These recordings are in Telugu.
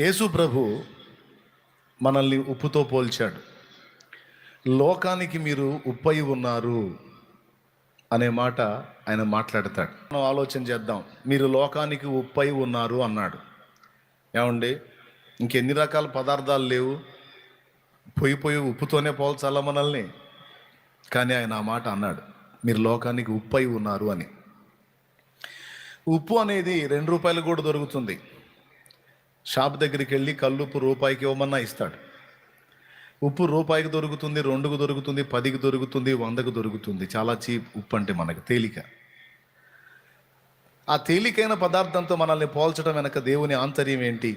యేసు ప్రభు మనల్ని ఉప్పుతో పోల్చాడు. లోకానికి మీరు ఉప్పై ఉన్నారు అనే మాట ఆయన మాట్లాడతాడు. మనం ఆలోచన చేద్దాం. మీరు లోకానికి ఉప్పై ఉన్నారు అన్నాడు. ఏమండి? ఇంకెన్ని రకాల పదార్థాలు లేవు? పొయ్యి పొయ్యి ఉప్పుతోనే పోల్చాలా మనల్ని? కానీ ఆయన ఆ మాట అన్నాడు. మీరు లోకానికి ఉప్పై ఉన్నారు అని. ఉప్పు అనేది రెండు రూపాయలు కూడా దొరుకుతుంది. షాప్ దగ్గరికి వెళ్ళి కల్లుప్పు రూపాయికి ఇవ్వమన్నా ఇస్తాడు. ఉప్పు రూపాయికి దొరుకుతుంది రెండుకు దొరుకుతుంది పదికి దొరుకుతుంది వందకు దొరుకుతుంది. చాలా చీప్ ఉప్పు అంటే మనకు తేలిక. ఆ తేలికైన పదార్థంతో మనల్ని పోల్చడం వెనక దేవుని ఆంతర్యం ఏంటి?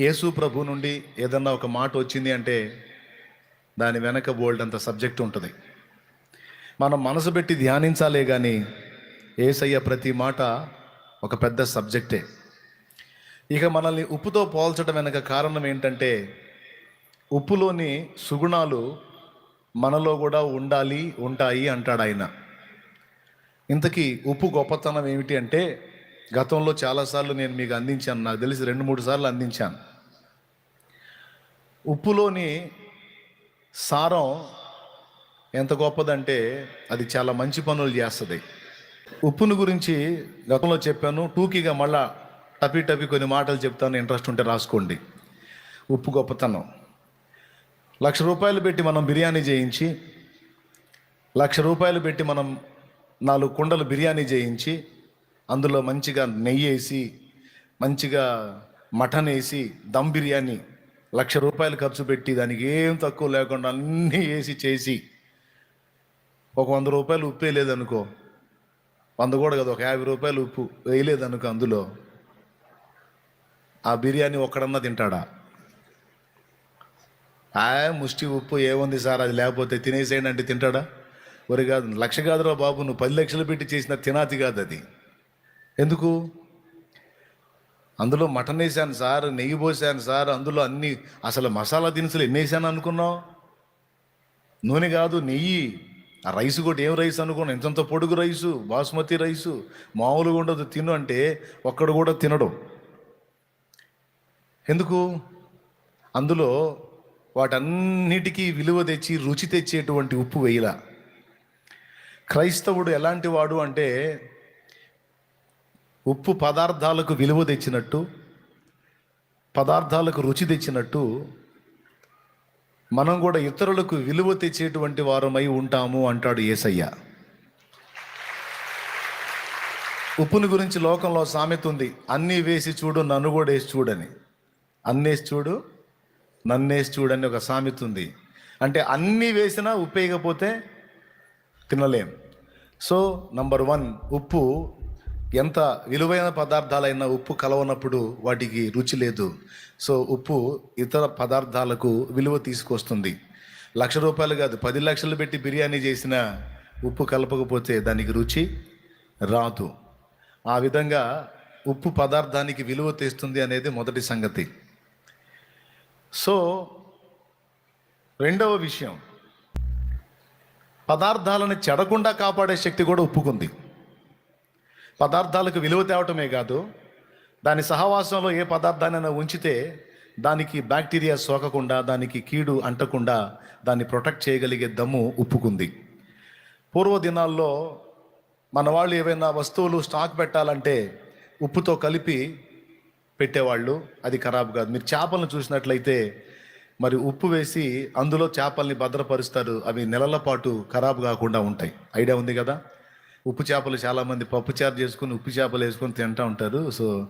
యేసు ప్రభు నుండి ఏదన్నా ఒక మాట వచ్చింది అంటే దాని వెనక బోల్డ్ అంత సబ్జెక్ట్ ఉంటుంది. మనం మనసు పెట్టి ధ్యానించాలే కానీ ఏసయ్య ప్రతి మాట ఒక పెద్ద సబ్జెక్టే. ఇక మనల్ని ఉప్పుతో పోల్చడం వెనక కారణం ఏంటంటే ఉప్పులోని సుగుణాలు మనలో కూడా ఉండాలి ఉంటాయి అంటాడు ఆయన. ఇంతకీ ఉప్పు గొప్పతనం ఏమిటి అంటే గతంలో చాలాసార్లు నేను మీకు అందించాను నాకు తెలిసి రెండు మూడు సార్లు అందించాను. ఉప్పులోని సారం ఎంత గొప్పదంటే అది చాలా మంచి పనులు చేస్తుంది. ఉప్పును గురించి గతంలో చెప్పాను టూకీగా మళ్ళా టపీ టపి కొన్ని మాటలు చెప్తాను ఇంట్రెస్ట్ ఉంటే రాసుకోండి. ఉప్పు గొప్పతనం. లక్ష రూపాయలు పెట్టి మనం బిర్యానీ చేయించి లక్ష రూపాయలు పెట్టి మనం నాలుగు కుండలు బిర్యానీ చేయించి అందులో మంచిగా నెయ్యి వేసి మంచిగా మటన్ వేసి దమ్ బిర్యానీ లక్ష రూపాయలు ఖర్చు పెట్టి దానికి ఏం తక్కువ లేకుండా అన్నీ వేసి చేసి ఒక వంద రూపాయలు ఉప్పు వేయలేదనుకో వంద కూడా కదా ఒక యాభై రూపాయలు ఉప్పు వేయలేదనుకో అందులో ఆ బిర్యానీ ఒక్కడన్నా తింటాడా? ఆ ముష్టి ఉప్పు ఏముంది సార్? అది లేకపోతే తినేసేయండి అంటే తింటాడా? ఒరి కాదు లక్ష కాదురా బాబు నువ్వు పది లక్షలు పెట్టి చేసిన తినాతి కాదు అది. ఎందుకు? అందులో మటన్ వేసాను సార్ నెయ్యి పోసాను సార్ అందులో అన్ని అసలు మసాలా దినుసులు ఎన్ని వేసాను అనుకున్నావు? నూనె కాదు నెయ్యి. ఆ రైస్ కూడా ఏం రైస్ అనుకున్నావు? ఇంతంత పొడుగు రైసు బాస్మతి రైసు మామూలుగా ఉండదు తిను అంటే ఒక్కడు కూడా తినడు. ఎందుకు? అందులో వాటన్నిటికీ విలువ తెచ్చి రుచి తెచ్చేటువంటి ఉప్పు వేయలా. క్రైస్తవుడు ఎలాంటి వాడు అంటే ఉప్పు పదార్థాలకు విలువ తెచ్చినట్టు పదార్థాలకు రుచి తెచ్చినట్టు మనం కూడా ఇతరులకు విలువ తెచ్చేటువంటి వారమై ఉంటాము అంటాడు ఏసయ్య. ఉప్పుని గురించి లోకంలో సామెత ఉంది. అన్నీ వేసి చూడు నన్ను కూడా వేసి చూడని. అన్నేసి చూడు నన్నేసి చూడని ఒక సామెత ఉంది. అంటే అన్నీ వేసినా ఉప్పు వేయకపోతే తినలేం. సో నంబర్ వన్ ఉప్పు. ఎంత విలువైన పదార్థాలైన ఉప్పు కలవనప్పుడు వాటికి రుచి లేదు. సో ఉప్పు ఇతర పదార్థాలకు విలువ తీసుకొస్తుంది. లక్ష రూపాయలు కాదు పది లక్షలు పెట్టి బిర్యానీ చేసిన ఉప్పు కలపకపోతే దానికి రుచి రాదు. ఆ విధంగా ఉప్పు పదార్థానికి విలువ తెస్తుంది అనేది మొదటి సంగతి. సో రెండవ విషయం. పదార్థాలను చెడకుండా కాపాడే శక్తి కూడా ఉప్పుకుంది. పదార్థాలకు విలువ తేవటమే కాదు దాని సహవాసంలో ఏ పదార్థాన్నైనా ఉంచితే దానికి బ్యాక్టీరియా సోకకుండా దానికి కీడు అంటకుండా దాన్ని ప్రొటెక్ట్ చేయగలిగే దమ్ము ఉప్పుకుంది. పూర్వ దినాల్లో మన వాళ్ళు ఏవైనా వస్తువులు స్టాక్ పెట్టాలంటే ఉప్పుతో కలిపి పెట్టేవాళ్ళు. అది ఖరాబ్ కాదు. మీరు చేపలను చూసినట్లయితే మరి ఉప్పు వేసి అందులో చేపల్ని భద్రపరుస్తారు. అవి నెలల పాటు ఖరాబ్ కాకుండా ఉంటాయి. ఐడియా ఉంది కదా? ఉప్పు చేపలు చాలామంది పప్పు చారు చేసుకుని ఉప్పు చేపలు వేసుకొని తింటూ ఉంటారు. సో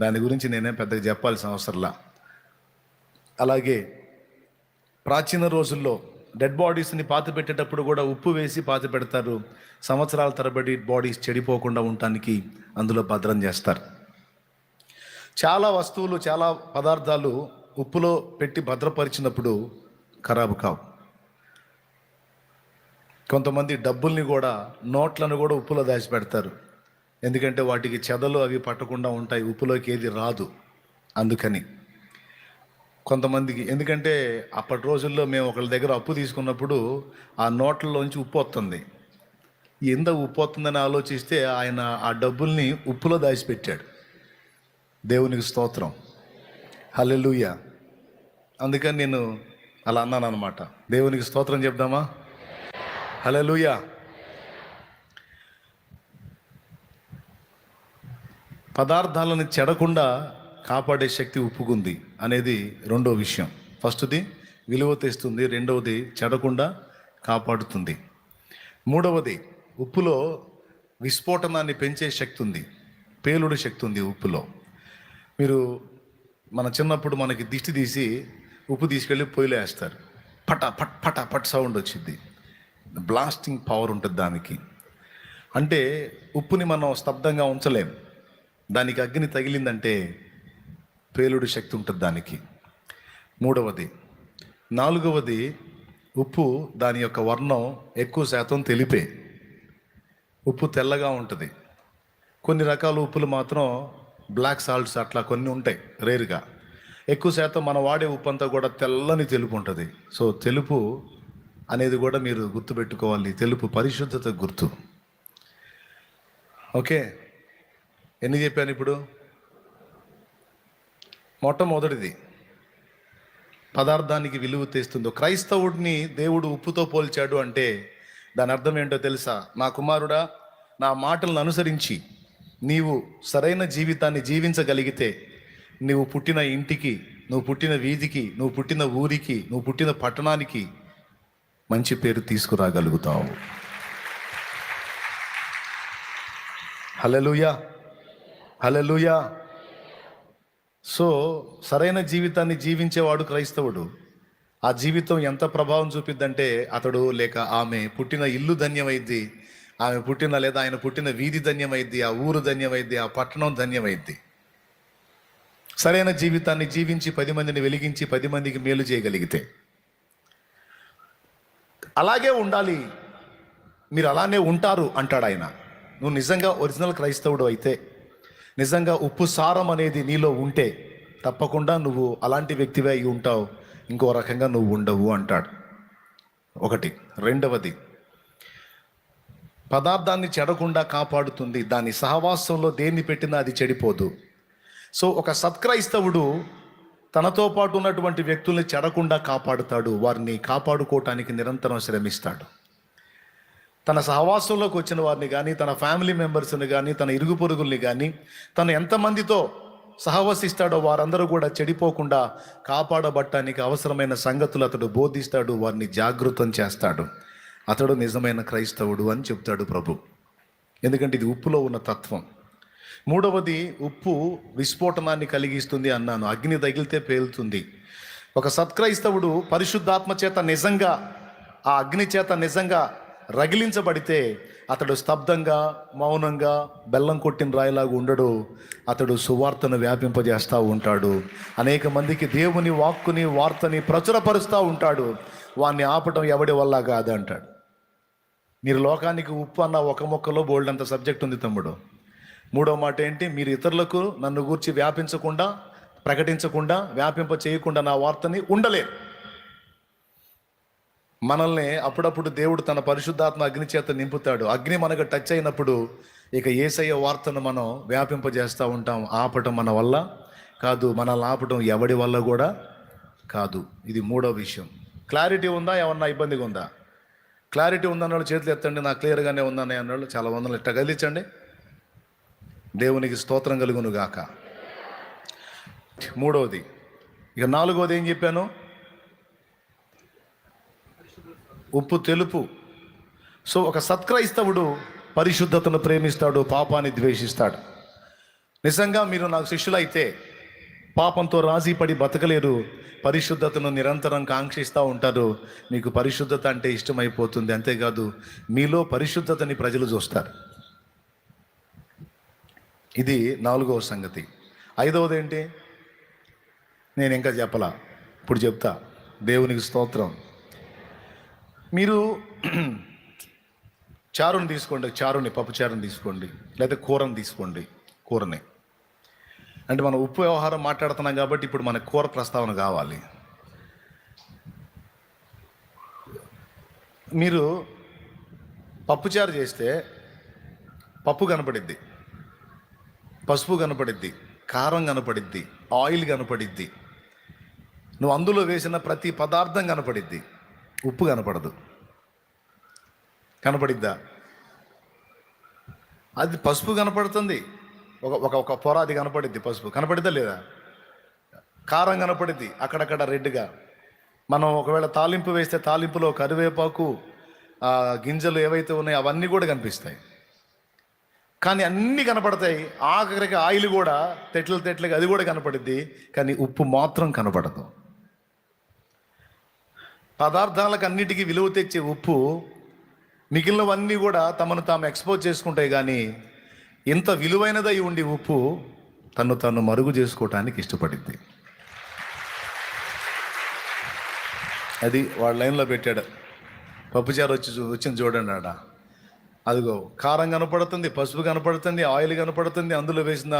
దాని గురించి నేనేం పెద్దగా చెప్పాల్సిన అవసరంలా అలాగే ప్రాచీన రోజుల్లో డెడ్ బాడీస్ని పాతి పెట్టేటప్పుడు కూడా ఉప్పు వేసి పాతి పెడతారు. సంవత్సరాల తరబడి బాడీస్ చెడిపోకుండా ఉండటానికి అందులో భద్రం చేస్తారు. చాలా వస్తువులు చాలా పదార్థాలు ఉప్పులో పెట్టి భద్రపరిచినప్పుడు ఖరాబు కావు. కొంతమంది డబ్బుల్ని కూడా నోట్లను కూడా ఉప్పులో దాచిపెడతారు. ఎందుకంటే వాటికి చెదలు అవి పట్టకుండా ఉంటాయి ఉప్పులోకి ఏది రాదు. అందుకని కొంతమందికి ఎందుకంటే అప్పటి రోజుల్లో మేము ఒకళ్ళ దగ్గర అప్పు తీసుకున్నప్పుడు ఆ నోట్లలోంచి ఉప్పు వస్తుంది. ఎంత ఉప్పు వస్తుందని ఆలోచిస్తే ఆయన ఆ డబ్బుల్ని ఉప్పులో దాచిపెట్టాడు. దేవునికి స్తోత్రం. హలెలుయ అందుకని నేను అలా అన్నాను అనమాట దేవునికి స్తోత్రం చెప్దామా? హలెలుయ పదార్థాలను చెడకుండా కాపాడే శక్తి ఉప్పుకుంది అనేది రెండో విషయం. ఫస్ట్ది విలువ తెస్తుంది రెండవది చెడకుండా కాపాడుతుంది. మూడవది ఉప్పులో విస్ఫోటనాన్ని పెంచే శక్తి ఉంది పేలుడు శక్తి ఉంది ఉప్పులో. మీరు మన చిన్నప్పుడు మనకి దిష్టి తీసి ఉప్పు తీసుకెళ్ళి పొయ్యిలో వేస్తారు. పట పట్ పట పట్ సౌండ్ వచ్చింది బ్లాస్టింగ్ పవర్ ఉంటుంది దానికి. అంటే ఉప్పుని మనం స్తబ్దంగా ఉంచలేం. దానికి అగ్ని తగిలిందంటే పేలుడు శక్తి ఉంటుంది దానికి. మూడవది. నాలుగవది ఉప్పు దాని యొక్క వర్ణం ఎక్కువ శాతం తెలిపే. ఉప్పు తెల్లగా ఉంటుంది. కొన్ని రకాల ఉప్పులు మాత్రం బ్లాక్ సాల్ట్స్ అట్లా కొన్ని ఉంటాయి రేరుగా. ఎక్కువ శాతం మనం వాడే ఉప్పు అంతా కూడా తెల్లని తెలుపు ఉంటుంది. సో తెలుపు అనేది కూడా మీరు గుర్తుపెట్టుకోవాలి. తెలుపు పరిశుద్ధత గుర్తు. ఓకే? ఎన్ని చెప్పాను ఇప్పుడు? మొట్టమొదటిది. పదార్థానికి విలువ తెస్తుందో. క్రైస్తవుడిని దేవుడు ఉప్పుతో పోల్చాడు అంటే దాని అర్థం ఏంటో తెలుసా? నా కుమారుడా నా మాటలను అనుసరించి నీవు సరైన జీవితాన్ని జీవించగలిగితే నువ్వు పుట్టిన ఇంటికి నువ్వు పుట్టిన వీధికి నువ్వు పుట్టిన ఊరికి నువ్వు పుట్టిన పట్టణానికి మంచి పేరు తీసుకురాగలుగుతావు. హలలుయా హలలుయా సో సరైన జీవితాన్ని జీవించేవాడు క్రైస్తవుడు. ఆ జీవితం ఎంత ప్రభావం చూపిద్దంటే అతడు లేక ఆమె పుట్టిన ఇల్లు ధన్యమైద్ది. ఆమె పుట్టిన లేదా? ఆయన పుట్టిన వీధి ధన్యమైద్ది ఆ ఊరు ధన్యమైద్ది ఆ పట్టణం ధన్యమైద్ది. సరైన జీవితాన్ని జీవించి పది మందిని వెలిగించి పది మందికి మేలు చేయగలిగితే. అలాగే ఉండాలి. మీరు అలానే ఉంటారు అంటాడు ఆయన. నువ్వు నిజంగా ఒరిజినల్ క్రైస్తవుడు అయితే నిజంగా ఉప్పు సారం అనేది నీలో ఉంటే తప్పకుండా నువ్వు అలాంటి వ్యక్తివే అయి ఉంటావు. ఇంకో రకంగా నువ్వు ఉండవు అంటాడు. ఒకటి. రెండవది. పదార్థాన్ని చెడకుండా కాపాడుతుంది. దాని సహవాసంలో దేన్ని పెట్టినా అది చెడిపోదు. సో ఒక సత్క్రైస్తవుడు తనతో పాటు ఉన్నటువంటి వ్యక్తుల్ని చెడకుండా కాపాడుతాడు. వారిని కాపాడుకోవటానికి నిరంతరం శ్రమిస్తాడు. తన సహవాసంలోకి వచ్చిన వారిని కానీ తన ఫ్యామిలీ మెంబర్స్ని కానీ తన ఇరుగు పొరుగుల్ని కానీ తను ఎంతమందితో సహవసిస్తాడో వారందరూ కూడా చెడిపోకుండా కాపాడబట్టానికి అవసరమైన సంగతులు అతడు బోధిస్తాడు. వారిని జాగృతం చేస్తాడు. అతడు నిజమైన క్రైస్తవుడు అని చెప్తాడు ప్రభు. ఎందుకంటే ఇది ఉప్పులో ఉన్న తత్వం. మూడవది ఉప్పు విస్ఫోటనాన్ని కలిగిస్తుంది అన్నాను. అగ్ని తగిలితే పేలుతుంది. ఒక సత్క్రైస్తవుడు పరిశుద్ధాత్మ చేత నిజంగా ఆ అగ్ని చేత నిజంగా రగిలించబడితే అతడు స్తబ్దంగా మౌనంగా బెల్లం కొట్టిన రాయిలాగా ఉండడు. అతడు సువార్తను వ్యాపింపజేస్తూ ఉంటాడు. అనేక మందికి దేవుని వాక్కుని వార్తని ప్రచురపరుస్తూ ఉంటాడు. వాన్ని ఆపటం ఎవడి వల్ల కాదు అంటాడు మీరు లోకానికి ఉప్పు అన్న ఒక మొక్కలో బోల్డ్ అంత సబ్జెక్ట్ ఉంది తమ్ముడు. మూడో మాట ఏంటి? మీరు ఇతరులకు నన్ను గూర్చి వ్యాపించకుండా ప్రకటించకుండా వ్యాపింప చేయకుండా నా వార్తని ఉండలేరు. మనల్ని అప్పుడప్పుడు దేవుడు తన పరిశుద్ధాత్మ అగ్ని చేత నింపుతాడు. అగ్ని మనకు టచ్ అయినప్పుడు ఇక ఏసయ్య వార్తను మనం వ్యాపింపజేస్తూ ఉంటాం. ఆపటం మన వల్ల కాదు మనల్ని ఆపటం ఎవడి వల్ల కూడా కాదు. ఇది మూడో విషయం. క్లారిటీ ఉందా? ఏమన్నా ఇబ్బందిగా ఉందా? క్లారిటీ ఉందన్న వాళ్ళు చేతులు ఎత్తండి నాకు క్లియర్గానే ఉందని అన్నాడు చాలా వందలు ఇట్ట కదిలించండి దేవునికి స్తోత్రం కలుగును గాక. మూడవది ఇక నాలుగవది ఏం చెప్పాను? ఉప్పు తెలుపు. సో ఒక సత్క్రైస్తవుడు పరిశుద్ధతను ప్రేమిస్తాడు పాపాన్ని ద్వేషిస్తాడు. నిజంగా మీరు నాకు శిష్యులైతే పాపంతో రాజీ పడి బతకలేరు. పరిశుద్ధతను నిరంతరం కాంక్షిస్తూ ఉంటారు. మీకు పరిశుద్ధత అంటే ఇష్టమైపోతుంది. అంతేకాదు మీలో పరిశుద్ధతని ప్రజలు చూస్తారు. ఇది నాలుగవ సంగతి. ఐదవది ఏంటి? నేను ఇంకా చెప్పలా. ఇప్పుడు చెప్తా. దేవునికి స్తోత్రం. మీరు చారుని తీసుకోండి. చారుని పప్పు చారుని తీసుకోండి. లేదా కూరని తీసుకోండి. కూరని. అంటే మనం ఉప్పు వ్యవహారం మాట్లాడుతున్నాం కాబట్టి ఇప్పుడు మన కూర ప్రస్తావన కావాలి. మీరు పప్పుచారు చేస్తే పప్పు కనపడిద్ది పసుపు కనపడిద్ది కారం కనపడిద్ది ఆయిల్ కనపడిద్ది నువ్వు అందులో వేసిన ప్రతి పదార్థం కనపడిద్ది ఉప్పు కనపడదు. కనపడిద్దా? అది పసుపు కనపడుతుంది ఒక ఒక ఒక పొర కనపడిద్ది పసుపు. కనపడిద్దా లేదా? కారం కనపడిద్ది అక్కడక్కడ రెడ్గా. మనం ఒకవేళ తాలింపు వేస్తే తాలింపులో కరివేపాకు గింజలు ఏవైతే ఉన్నాయో అవన్నీ కూడా కనిపిస్తాయి. కానీ అన్నీ కనపడతాయి. ఆఖరికి ఆయిల్ కూడా తెట్లు తెట్లకి అది కూడా కనపడిద్ది. కానీ ఉప్పు మాత్రం కనపడదు. పదార్థాలకు అన్నిటికీ విలువ తెచ్చే ఉప్పు మిగిలినవన్నీ కూడా తమను తాము ఎక్స్పోజ్ చేసుకుంటాయి. కానీ ఇంత విలువైనదై ఉండి ఉప్పు తను తను మరుగు చేసుకోవటానికి ఇష్టపడింది. అది వాళ్ళ లైన్లో పెట్టాడు. పప్పుచారు వచ్చి వచ్చింది చూడండి ఆడ. అదిగో కారం కనపడుతుంది పసుపు కనపడుతుంది ఆయిల్ కనపడుతుంది అందులో వేసిన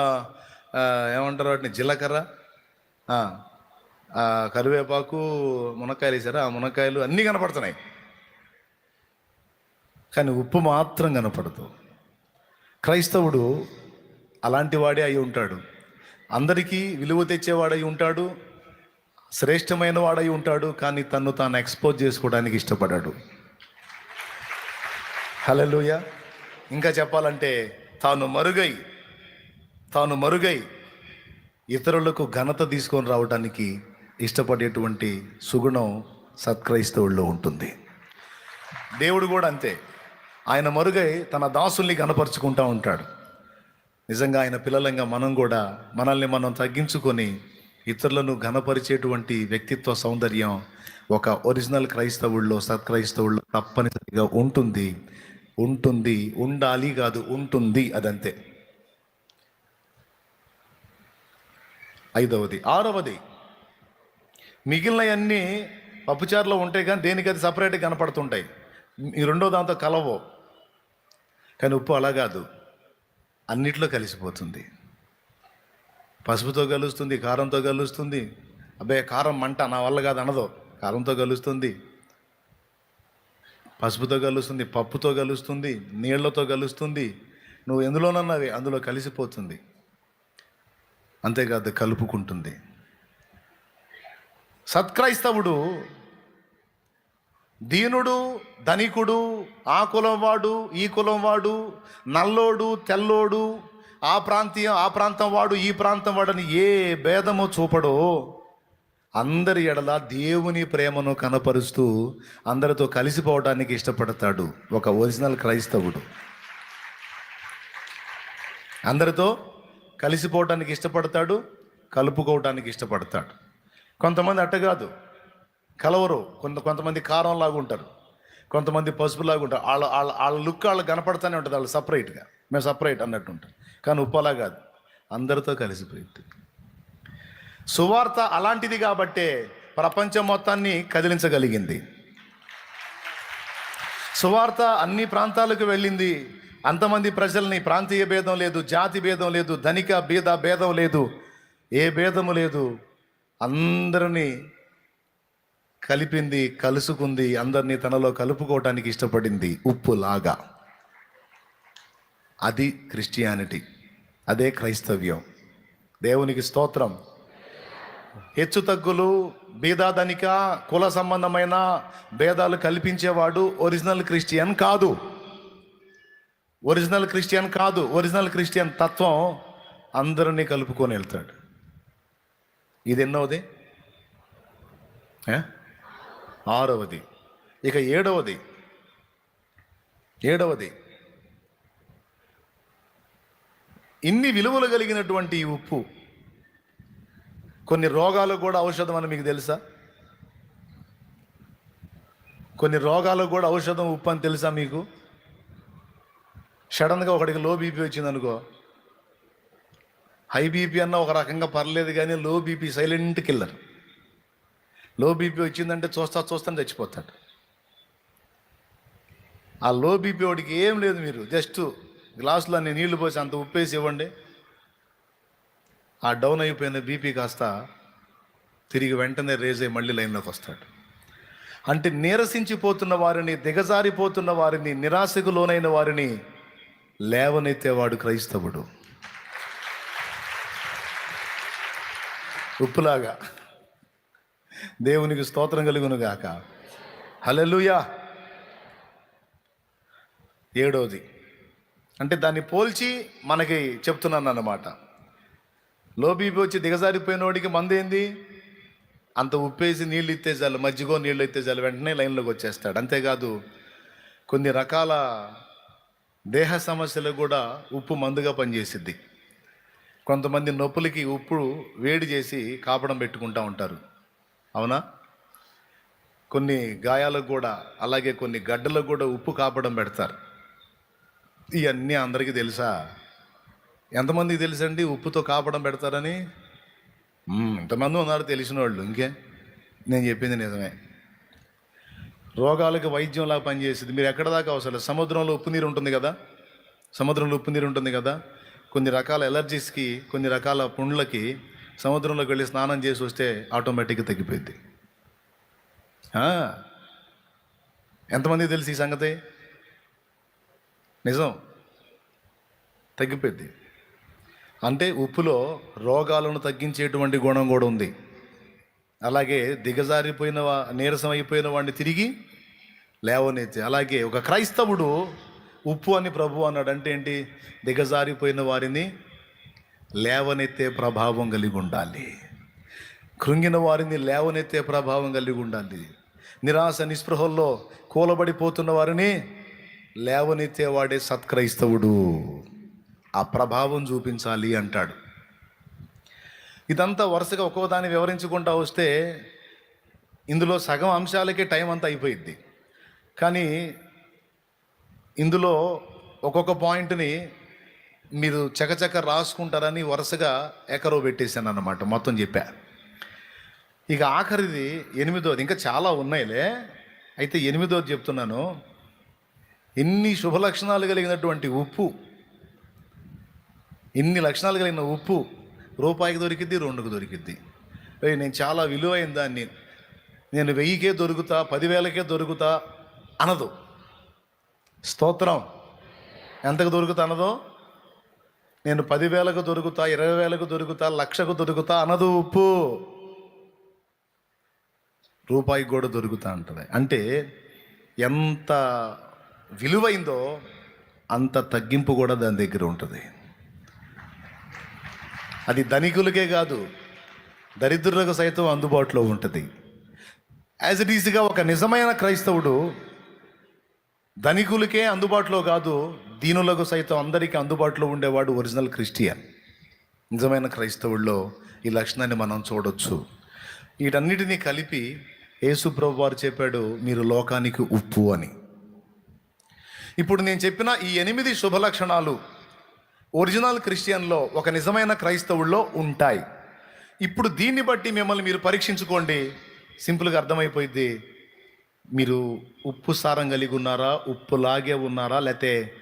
ఏమంటారు వాటిని జీలకర్ర కరివేపాకు మునక్కాయలు వేసారా? ఆ మునక్కాయలు అన్నీ కనపడుతున్నాయి. కానీ ఉప్పు మాత్రం కనపడదు. క్రైస్తవుడు అలాంటి వాడే అయి ఉంటాడు. అందరికీ విలువ తెచ్చేవాడై ఉంటాడు శ్రేష్టమైన వాడై ఉంటాడు కానీ తను తాను ఎక్స్పోజ్ చేసుకోవడానికి ఇష్టపడాడు. హలలుయ ఇంకా చెప్పాలంటే తాను మరుగై తాను మరుగై ఇతరులకు ఘనత తీసుకొని రావడానికి ఇష్టపడేటువంటి సుగుణం సత్క్రైస్తవుల్లో ఉంటుంది. దేవుడు కూడా అంతే. ఆయన మరుగై తన దాసుల్ని కనపరుచుకుంటూ ఉంటాడు. నిజంగా ఆయన పిల్లలంగా మనం కూడా మనల్ని మనం తగ్గించుకొని ఇతరులను ఘనపరిచేటువంటి వ్యక్తిత్వ సౌందర్యం ఒక ఒరిజినల్ క్రైస్తవుల్లో సత్క్రైస్తవుల్లో తప్పనిసరిగా ఉంటుంది. ఉంటుంది ఉండాలి కాదు ఉంటుంది అదంతే. ఐదవది ఆరవది. మిగిలినవన్నీ పప్పుచారులో ఉంటాయి కానీ దేనికి అది సపరేట్గా కనపడుతుంటాయి? ఈ రెండో దాంతో కలవో కానీ ఉప్పు అలా కాదు. అన్నిట్లో కలిసిపోతుంది. పసుపుతో కలుస్తుంది కారంతో కలుస్తుంది. అబ్బే కారం మంట నా వల్ల కాదు అనదో. కారంతో కలుస్తుంది. పసుపుతో కలుస్తుంది పప్పుతో కలుస్తుంది నీళ్ళతో కలుస్తుంది. నువ్వు ఎందులోనన్నవి? అందులో కలిసిపోతుంది. అంతేకాదు కలుపుకుంటుంది. సత్క్రైస్తవుడు దీనుడు ధనికుడు ఆ కులం వాడు ఈ కులం వాడు నల్లోడు తెల్లోడు ఆ ప్రాంతీయం ఆ ప్రాంతం వాడు ఈ ప్రాంతం వాడని ఏ భేదము చూపడో అందరి ఎడల దేవుని ప్రేమను కనపరుస్తూ అందరితో కలిసిపోవడానికి ఇష్టపడతాడు ఒక ఒరిజినల్ క్రైస్తవుడు. అందరితో కలిసిపోవటానికి ఇష్టపడతాడు కలుపుకోవటానికి ఇష్టపడతాడు. కొంతమంది అట్ట కాదు. కలవరు. కొంత కొంతమంది కారం లాగా ఉంటారు. కొంతమంది పసుపులాగా ఉంటారు. వాళ్ళ వాళ్ళ వాళ్ళ లుక్ వాళ్ళు కనపడతానే ఉంటుంది. వాళ్ళు సపరేట్గా. మేము సపరేట్ అన్నట్టు ఉంటారు. కానీ ఉప్పలా కాదు. అందరితో కలిసిపోయింది సువార్త అలాంటిది కాబట్టే ప్రపంచం మొత్తాన్ని కదిలించగలిగింది. సువార్త అన్ని ప్రాంతాలకు వెళ్ళింది. అంతమంది ప్రజల్ని ప్రాంతీయ భేదం లేదు జాతి భేదం లేదు ధనిక బీద భేదం లేదు. ఏ భేదము లేదు. అందరినీ కలిపింది కలుసుకుంది అందరినీ తనలో కలుపుకోవటానికి ఇష్టపడింది ఉప్పు లాగా. అది క్రిస్టియానిటీ. అదే క్రైస్తవ్యం. దేవునికి స్తోత్రం. హెచ్చు తగ్గులు భేదాధనిక కుల సంబంధమైన భేదాలు కల్పించేవాడు ఒరిజినల్ క్రిస్టియన్ కాదు. ఒరిజినల్ క్రిస్టియన్ కాదు. ఒరిజినల్ క్రిస్టియన్ తత్వం అందరినీ కలుపుకొని వెళ్తాడు. ఇది ఎన్నోది ఏ? ఆరవది. ఇక ఏడవది. ఏడవది. ఇన్ని విలువలు కలిగినటువంటి ఈ ఉప్పు కొన్ని రోగాలకు కూడా ఔషధం అని మీకు తెలుసా? కొన్ని రోగాలకు కూడా ఔషధం ఉప్పు అని తెలుసా మీకు? సడన్గా ఒకడికి లో బీపీ వచ్చింది అనుకో హై బీపీ అన్న ఒక రకంగా పర్లేదు కానీ low BP silent killer low BP వచ్చిందంటే చూస్తా చూస్తాను చచ్చిపోతాడు. ఆ లో బీపీ వాడికి ఏం లేదు మీరు జస్ట్ గ్లాసులో అన్ని నీళ్ళు పోసి అంత ఉప్పేసి ఇవ్వండి. ఆ డౌన్ అయిపోయిన బీపీ కాస్త తిరిగి వెంటనే రేజ్ అయ్యి మళ్ళీ లైన్లోకి వస్తాడు. అంటే నీరసించిపోతున్న వారిని దిగజారిపోతున్న వారిని నిరాశకు లోనైన వారిని లేవనెత్తేవాడు క్రైస్తవుడు. ఉప్పులాగా. దేవునికి స్తోత్రం కలుగును గాక. హలలుయా ఏడోది. అంటే దాన్ని పోల్చి మనకి చెప్తున్నాను అన్నమాట. లోబీపీ వచ్చి దిగజారిపోయినోడికి వాడికి ఏంది అంత ఉప్పేసి నీళ్ళు ఇస్తే చాలు మజ్జిగో నీళ్ళు ఇస్తే చాలు వెంటనే లైన్లోకి వచ్చేస్తాడు. అంతేకాదు కొన్ని రకాల దేహ సమస్యలకు కూడా ఉప్పు మందుగా పనిచేసిద్ది. కొంతమంది నొప్పులకి ఉప్పు వేడి చేసి కాపడం పెట్టుకుంటూ ఉంటారు. అవునా? కొన్ని గాయాలకు కూడా అలాగే కొన్ని గడ్డలకు కూడా ఉప్పు కాపడం పెడతారు. ఇవన్నీ అందరికీ తెలుసా? ఎంతమందికి తెలుసండి ఉప్పుతో కాపడం పెడతారని? ఇంతమంది ఉన్నారు తెలిసిన వాళ్ళు ఇంకే? నేను చెప్పింది నిజమే. రోగాలకు వైద్యంలా పనిచేసేది. మీరు ఎక్కడ దాకా అవసరం లేదు. సముద్రంలో ఉప్పు నీరు ఉంటుంది కదా? సముద్రంలో ఉప్పు నీరు ఉంటుంది కదా? కొన్ని రకాల ఎలర్జీస్కి కొన్ని రకాల పుండ్లకి సముద్రంలోకి వెళ్ళి స్నానం చేసి వస్తే ఆటోమేటిక్గా తగ్గిపోయింది. ఎంతమంది తెలుసు ఈ సంగతి? నిజం. తగ్గిపోయింది. అంటే ఉప్పులో రోగాలను తగ్గించేటువంటి గుణం కూడా ఉంది. అలాగే దిగజారిపోయిన వా- నీరసం అయిపోయిన వాడిని తిరిగి లేవనెత్తి అలాగే ఒక క్రైస్తవుడు ఉప్పు అని ప్రభు అన్నాడు అంటే ఏంటి? దిగజారిపోయిన వారిని లేవనెత్తే ప్రభావం కలిగి ఉండాలి. కృంగిన వారిని లేవనెత్తే ప్రభావం కలిగి ఉండాలి. నిరాశ నిస్పృహల్లో కూలబడిపోతున్న వారిని లేవనెత్తేవాడే సత్క్రైస్తవుడు ఆ ప్రభావం చూపించాలి అంటాడు. ఇదంతా వరుసగా ఒక్కో దాన్ని వివరించుకుంటా వస్తే ఇందులో సగం అంశాలకే టైం అంతా అయిపోయింది కానీ ఇందులో ఒక్కొక్క పాయింట్ని మీరు చకచక రాసుకుంటారని వరుసగా ఎకరో పెట్టేశాను అన్నమాట మొత్తం చెప్పా. ఇక ఆఖరిది ఎనిమిదోది ఇంకా చాలా ఉన్నాయిలే. అయితే ఎనిమిదోది చెప్తున్నాను. ఎన్ని శుభ లక్షణాలు కలిగినటువంటి ఉప్పు ఇన్ని లక్షణాలు కలిగిన ఉప్పు రూపాయికి దొరికిద్ది రెండుకు దొరికిద్ది. నేను చాలా విలువైన దాన్ని. నేను వెయ్యికే దొరుకుతా పదివేలకే దొరుకుతా అనదు. స్తోత్రం. ఎంతకు దొరుకుతా అనదో నేను పదివేలకు దొరుకుతా ఇరవై వేలకు దొరుకుతా లక్షకు దొరుకుతా అనదు ఉప్పు. రూపాయికి కూడా దొరుకుతా అంటది. అంటే ఎంత విలువైందో అంత తగ్గింపు కూడా దాని దగ్గర ఉంటుంది. అది ధనికులకే కాదు దరిద్రులకు సైతం అందుబాటులో ఉంటుంది. యాజ్ ఇట్ ఈజ్గా ఒక నిజమైన క్రైస్తవుడు ధనికులకే అందుబాటులో కాదు దీనులకు సైతం అందరికీ అందుబాటులో ఉండేవాడు ఒరిజినల్ క్రిస్టియన్. నిజమైన క్రైస్తవుల్లో ఈ లక్షణాన్ని మనం చూడొచ్చు. వీటన్నిటినీ కలిపి యేసుప్రభు వారు చెప్పాడు మీరు లోకానికి ఉప్పు అని. ఇప్పుడు నేను చెప్పిన ఈ ఎనిమిది శుభ లక్షణాలు ఒరిజినల్ క్రిస్టియన్లో ఒక నిజమైన క్రైస్తవుల్లో ఉంటాయి. ఇప్పుడు దీన్ని బట్టి మిమ్మల్ని మీరు పరీక్షించుకోండి. సింపుల్గా అర్థమైపోయింది మీరు ఉప్పు సారం కలిగి ఉన్నారా ఉప్పు లాగే ఉన్నారా లేతే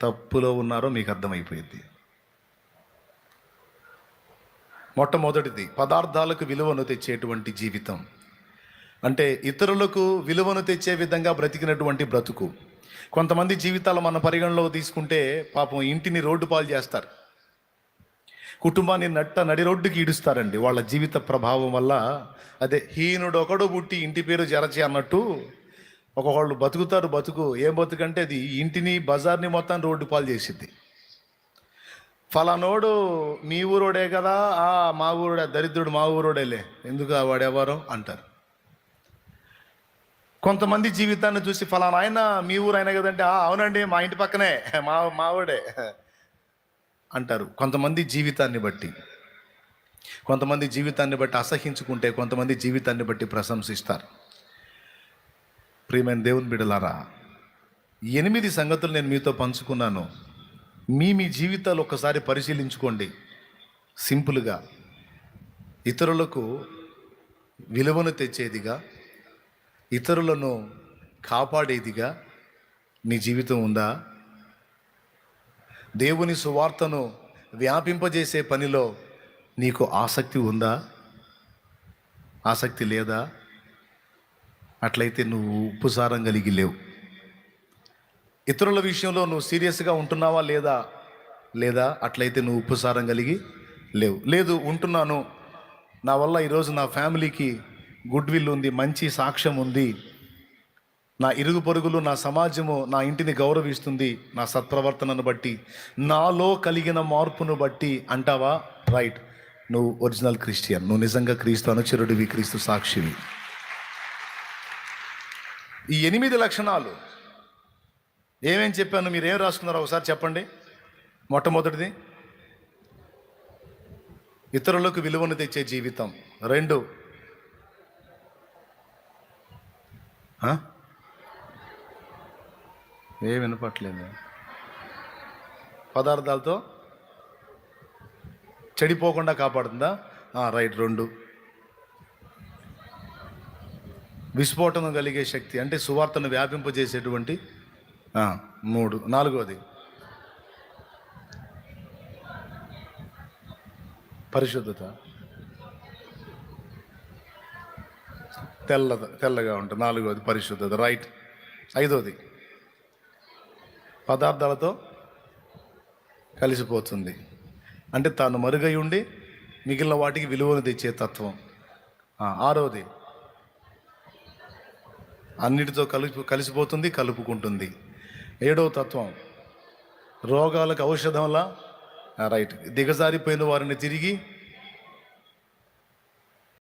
తప్పులో ఉన్నారో మీకు అర్థమైపోయింది. మొట్టమొదటిది పదార్థాలకు విలువను తెచ్చేటువంటి జీవితం. అంటే ఇతరులకు విలువను తెచ్చే విధంగా బ్రతికినటువంటి బ్రతుకు. కొంతమంది జీవితాలు మన పరిగణలో తీసుకుంటే పాపం ఇంటిని రోడ్డు పాలు చేస్తారు. కుటుంబాన్ని నట్ట నడి రోడ్డుకి ఈడుస్తారండి. వాళ్ళ జీవిత ప్రభావం వల్ల అదే హీనుడు ఒకడు పుట్టి ఇంటి పేరు జరచి అన్నట్టు ఒకళ్ళు బతుకుతారు బతుకు. ఏం బతుకంటే అది ఇంటిని బజార్ని మొత్తం రోడ్డు పాలు చేసింది ఫలానోడు మీ ఊరోడే కదా ఆ మా ఊరోడే దరిద్రుడు మా ఊరోడేలే. ఎందుకు ఆ వాడెవరో? అంటారు. కొంతమంది జీవితాన్ని చూసి ఫలానా ఆయన మీ ఊరు అయినా కదంటే "ఆ, అవునండి మా ఇంటి పక్కనే మా మా అంటారు. కొంతమంది జీవితాన్ని బట్టి. కొంతమంది జీవితాన్ని బట్టి అసహించుకుంటే కొంతమంది జీవితాన్ని బట్టి ప్రశంసిస్తారు. ప్రియమైన దేవుని బిడలారా ఎనిమిది సంగతులు నేను మీతో పంచుకున్నాను. మీ మీ జీవితాలు ఒకసారి పరిశీలించుకోండి. సింపుల్గా. ఇతరులకు విలువను తెచ్చేదిగా ఇతరులను కాపాడేదిగా నీ జీవితం ఉందా? దేవుని సువార్తను వ్యాపింపజేసే పనిలో నీకు ఆసక్తి ఉందా? ఆసక్తి లేదా? అట్లయితే నువ్వు ఉప్పుసారం కలిగి లేవు. ఇతరుల విషయంలో నువ్వు సీరియస్గా ఉంటున్నావా లేదా? లేదా అట్లయితే నువ్వు ఉప్పుసారం కలిగి లేవు. లేదు ఉంటున్నాను. నా వల్ల ఈరోజు నా ఫ్యామిలీకి గుడ్ విల్ ఉంది మంచి సాక్ష్యం ఉంది. నా ఇరుగు పొరుగులు నా సమాజము నా ఇంటిని గౌరవిస్తుంది నా సత్ప్రవర్తనను బట్టి. నాలో కలిగిన మార్పును బట్టి అంటావా? రైట్ నువ్వు ఒరిజినల్ క్రిస్టియన్. నువ్వు నిజంగా క్రీస్తు అనుచరుడివి క్రీస్తు సాక్షివి. ఈ ఎనిమిది లక్షణాలు. ఏమేం చెప్పాను? మీరు ఏం రాసుకున్నారో ఒకసారి చెప్పండి. మొట్టమొదటిది ఇతరులకు విలువను తెచ్చే జీవితం. రెండు ఏ వినపట్లేదు పదార్థాలతో చెడిపోకుండా కాపాడుతుందా? రైట్ రెండు. విస్ఫోటనం కలిగే శక్తి అంటే సువార్తను వ్యాపింపజేసేటువంటి మూడు. నాలుగోది పరిశుద్ధత. తెల్ల తెల్లగా ఉంటుంది. నాలుగోది పరిశుద్ధత. రైట్. ఐదోది పదార్థాలతో కలిసిపోతుంది. అంటే తాను మరుగై ఉండి మిగిలిన వాటికి విలువను తెచ్చే తత్వం. ఆరోది. అన్నిటితో కలిపి కలిసిపోతుంది కలుపుకుంటుంది. ఏడవ తత్వం. రోగాలకు ఔషధంలా రైట్. దిగజారిపోయిన వారిని తిరిగి